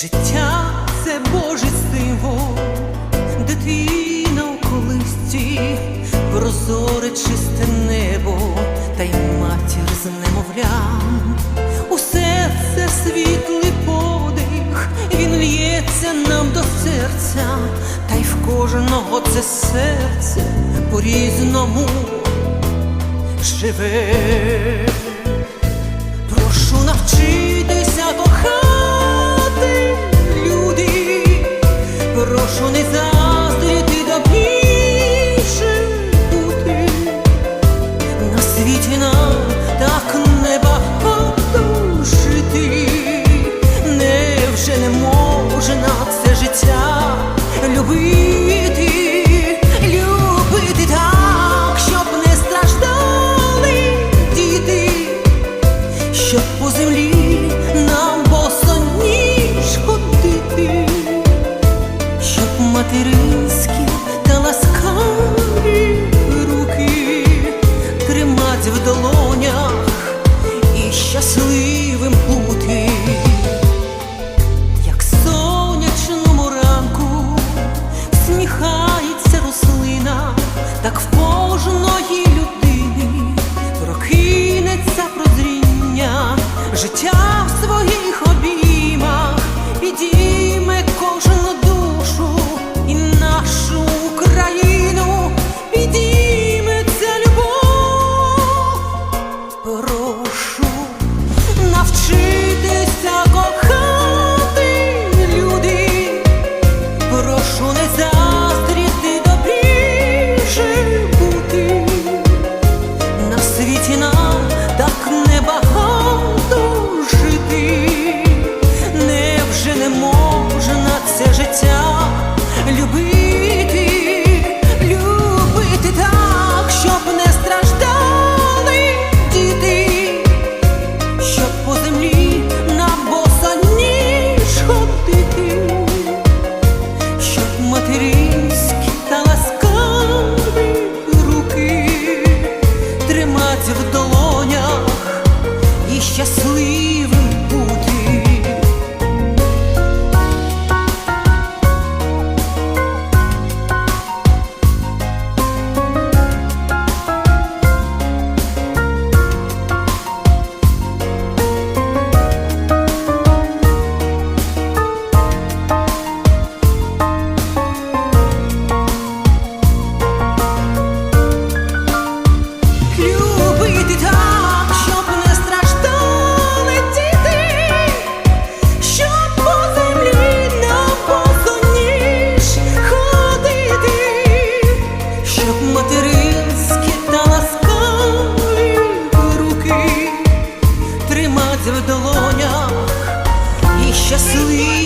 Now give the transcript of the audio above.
Життя це Божий символ, дитина у колисці, прозоре чисте небо, та й матір з немовлям, усе це світлий подих, він в'ється нам до серця, та й в кожного це серце по різному живе. Прошу навчити. материнські та ласкаві руки тримать в долоні. в долонях і щасливі.